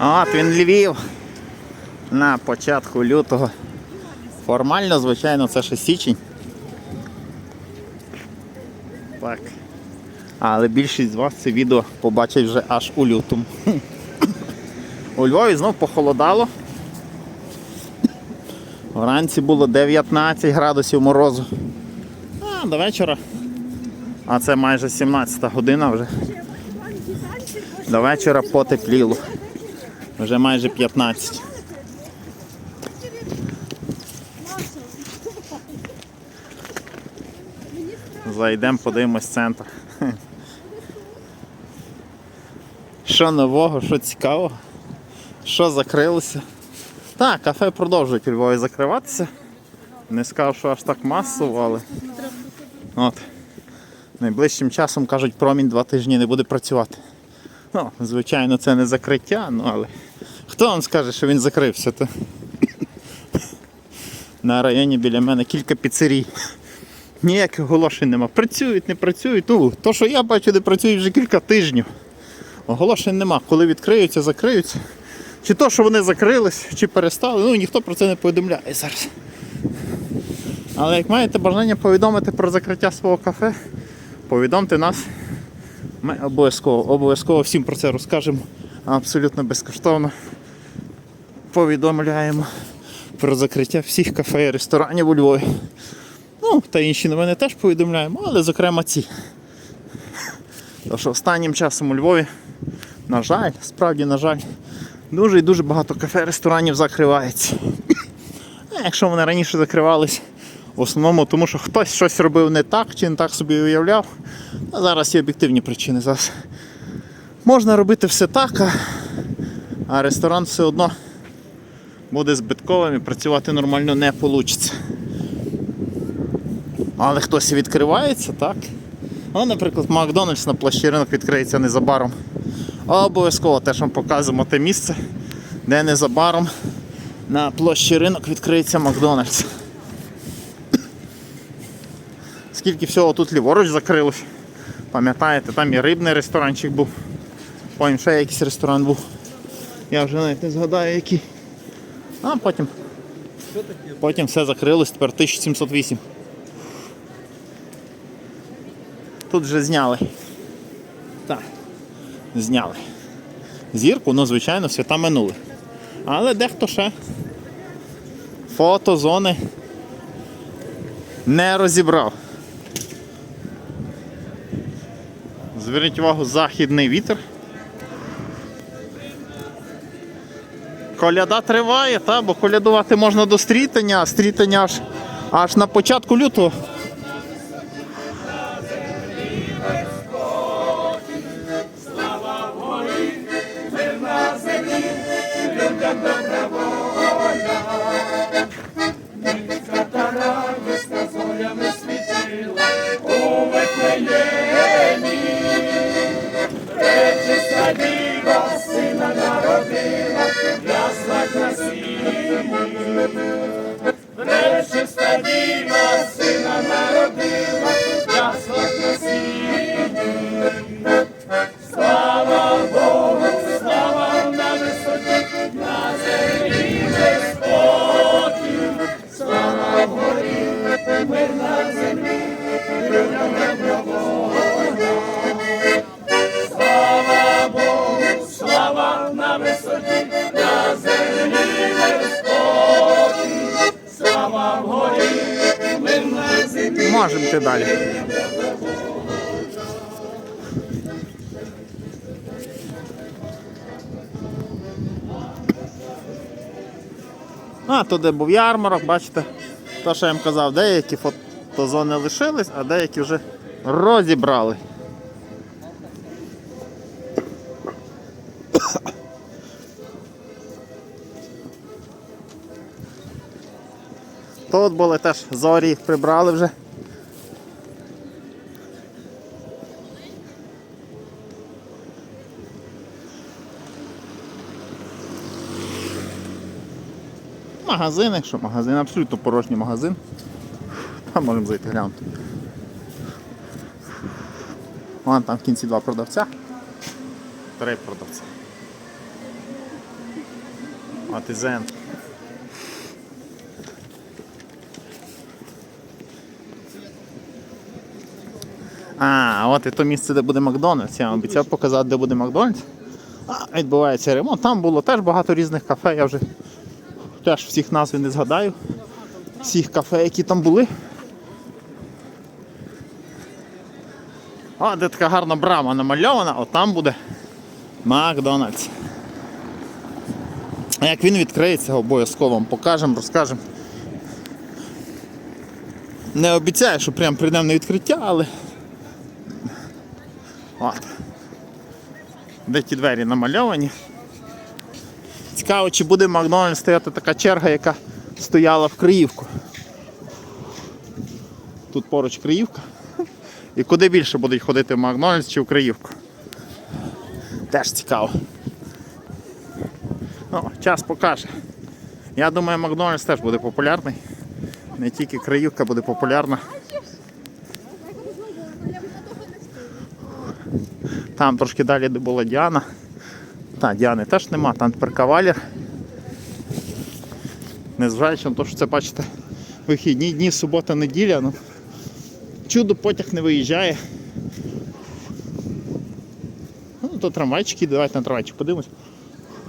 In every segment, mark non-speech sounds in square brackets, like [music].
От він Львів. На початку лютого. Формально, звичайно, це ще січень. Так. Але більшість з вас це відео побачить вже аж у лютому. У Львові знов похолодало. Вранці було 19 градусів морозу. А, до вечора. А це майже 17 година вже. До вечора потепліло. Вже майже 15. Зайдемо, подивимось центр. Що нового, що цікавого, що закрилося. Так, кафе продовжують у Львові закриватися. Не скажу, що аж так масово, але. От. Найближчим часом кажуть, промінь два тижні не буде працювати. Ну, звичайно, це не закриття, ну але хто вам скаже, що він закрився? То? На районі біля мене кілька піцерій. Ніяких оголошень нема. Працюють, не працюють. Ну, то, що я бачу, де працюють вже кілька тижнів. Оголошень нема. Коли відкриються, закриються. Чи то, що вони закрились, чи перестали, ну ніхто про це не повідомляє зараз. Але як маєте бажання повідомити про закриття свого кафе, повідомте нас. Ми обов'язково обов'язково всім про це розкажемо абсолютно безкоштовно. Повідомляємо про закриття всіх кафе і ресторанів у Львові. Ну, та інші новини теж повідомляємо, але зокрема ці. Тому що останнім часом у Львові, на жаль, справді, на жаль, дуже і дуже багато кафе, ресторанів закривається. А Якщо вони раніше закривались, в основному тому, що хтось щось робив не так чи не так собі уявляв. А зараз є об'єктивні причини. Зараз можна робити все так, а, а ресторан все одно буде збитковим і працювати нормально не вийде. Але хтось і відкривається, так? Ну, наприклад, Макдональдс на площі ринок відкриється незабаром. Обов'язково теж вам показуємо те місце, де незабаром на площі ринок відкриється Макдональдс. Скільки всього тут ліворуч закрилось. Пам'ятаєте, там і рибний ресторанчик був. Потім ще якийсь ресторан був. Я вже навіть не згадаю який. А потім. Потім все закрилось, тепер 1708. Тут вже зняли. Так. Зняли. Зірку, ну, звичайно, свята минули. Але дехто ще фотозони не розібрав. Зверніть увагу, західний вітер. Коляда триває, та, бо колядувати можна до стрітення, а стрітення аж, аж на початку лютого. Можемо every йти далі. А, то де був ярмарок, бачите, то, що я їм казав, деякі фотозони лишились, а деякі вже розібрали. Тут були теж зорі, прибрали вже. Магазини, що магазин, абсолютно порожній магазин. Там можемо зайти глянути. Вон там в кінці два продавця. Три продавця. Атизен. А, от і то місце, де буде Макдональдс. Я вам обіцяв показати, де буде Макдональдс. А, відбувається ремонт. Там було теж багато різних кафе, я вже теж всіх назв не згадаю. Всіх кафе, які там були. А, де така гарна брама намальована, от там буде Макдональдс. А як він відкриється, обов'язково вам покажемо, розкажемо. Не обіцяю, що прям прийдемо на відкриття, але. От. Де ті двері намальовані. Цікаво, чи буде в Макдональдс стояти така черга, яка стояла в Криївку. Тут поруч Криївка. І куди більше будуть ходити в Макдональдс чи в Криївку. Теж цікаво. Ну, час покаже. Я думаю, Макдональдс теж буде популярний. Не тільки Криївка буде популярна. Там трошки далі, де була Діана. Та, Діани теж нема, там тепер кавалер. Незважаючи на те, що це бачите вихідні дні, субота, неділя. Ну, чудо потяг не виїжджає. Ну, то трамвайчики, давайте на трамвайчик подивимось.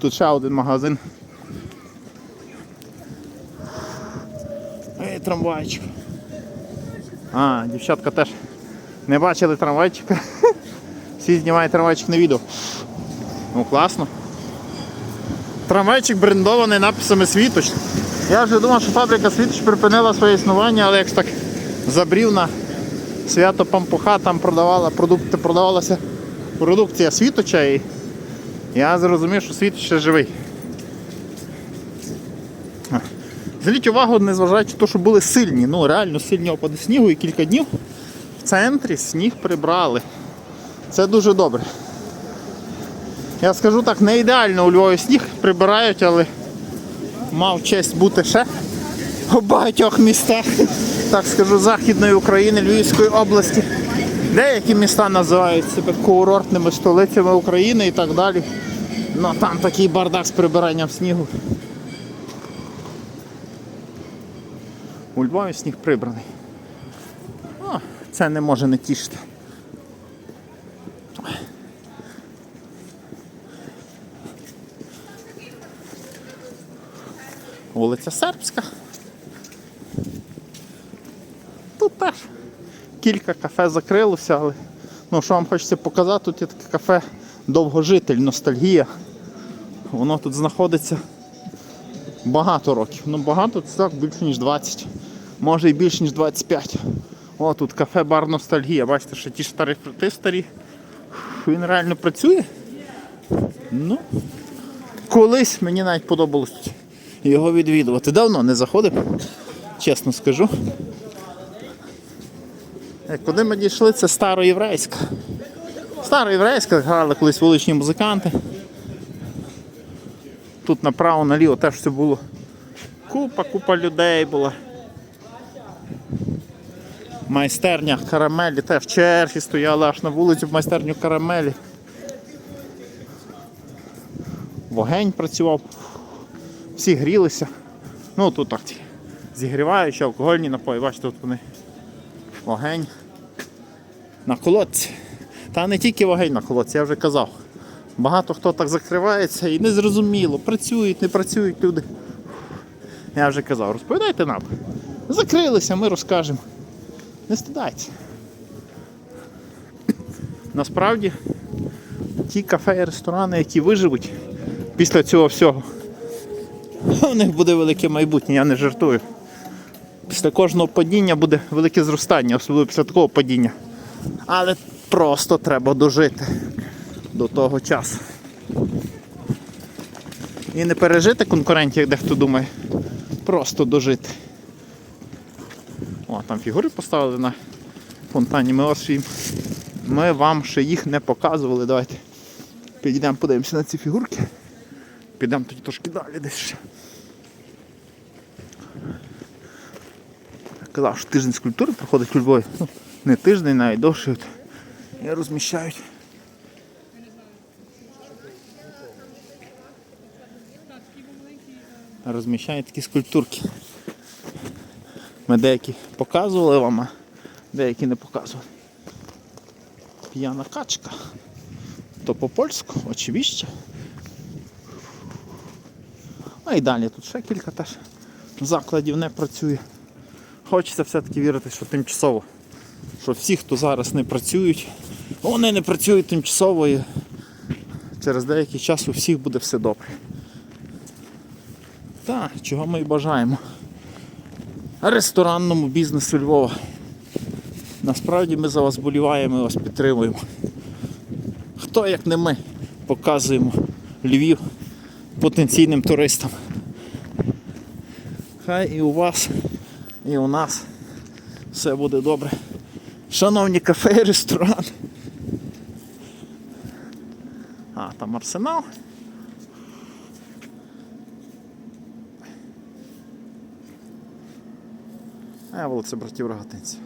Тут ще один магазин. Ей, трамвайчик. А, дівчатка теж не бачили трамвайчика. [laughs] Всі знімають трамвайчик на відео. Ну класно. Трамвайчик брендований написами Світоч. Я вже думав, що фабрика Світоч припинила своє існування, але якось так забрів на свято Пампуха, там продавала продукти, продавалася продукція Світоча і я зрозумів, що Світоч ще живий. Зверніть увагу, незважаючи на те, що були сильні, ну реально сильні опади снігу і кілька днів в центрі сніг прибрали. Це дуже добре. Я скажу так, не ідеально у Львові сніг прибирають, але мав честь бути ще у багатьох містах, так скажу, Західної України, Львівської області. Деякі міста називають себе курортними столицями України і так далі. Ну там такий бардак з прибиранням снігу. У Львові сніг прибраний. О, це не може не тішити. Вулиця Сербська. Тут теж кілька кафе закрилося, але ну, що вам хочеться показати, тут є таке кафе Довгожитель, ностальгія. Воно тут знаходиться багато років. Ну багато це так більше ніж 20, може і більше ніж 25. О, тут кафе бар ностальгія. Бачите, що ті старі фрити старі. Він реально працює. Ну, колись мені навіть подобалось його відвідувати. Давно не заходив, чесно скажу. Е, Куди ми дійшли, це староєврейська. Староєврейська грали колись вуличні музиканти. Тут направо наліво теж все було. Купа, купа людей була. Майстерня карамелі, теж черги стояли аж на вулиці в майстерню карамелі. Вогень працював, всі грілися. Ну тут так зігріваючі, алкогольні напої, бачите, тут вони вогень на колодці. Та не тільки вогень на колодці, я вже казав. Багато хто так закривається і незрозуміло, працюють, не працюють люди. Я вже казав, розповідайте нам. Закрилися, ми розкажемо. Не стидайте. Насправді, ті кафе і ресторани, які виживуть після цього всього, [laughs] у них буде велике майбутнє, я не жартую. Після кожного падіння буде велике зростання, особливо після такого падіння. Але просто треба дожити до того часу. І не пережити конкурентів, як дехто думає. Просто дожити. О, там фігури поставили на фонтані. Ми, ось ми вам ще їх не показували. Давайте підійдемо, подивимося на ці фігурки. Підемо тоді трошки далі десь ще. Казав, що тиждень скульптури проходить у Львові. Ну, не тиждень, навіть довше. І розміщають. розміщають такі скульптурки. Ми деякі показували вам, а деякі не показували. П'яна качка. То по-польську, очевидно. А і далі тут ще кілька теж закладів не працює. Хочеться все-таки вірити, що тимчасово. Що всі, хто зараз не працюють, вони не працюють тимчасово і через деякий час у всіх буде все добре. Так, чого ми і бажаємо. Ресторанному бізнесу Львова. Насправді ми за вас боліваємо і вас підтримуємо. Хто як не ми показуємо Львів потенційним туристам. Хай і у вас, і у нас все буде добре. Шановні кафе [laughs] і ресторани. А, там арсенал. А вулиця братів Рогатинців.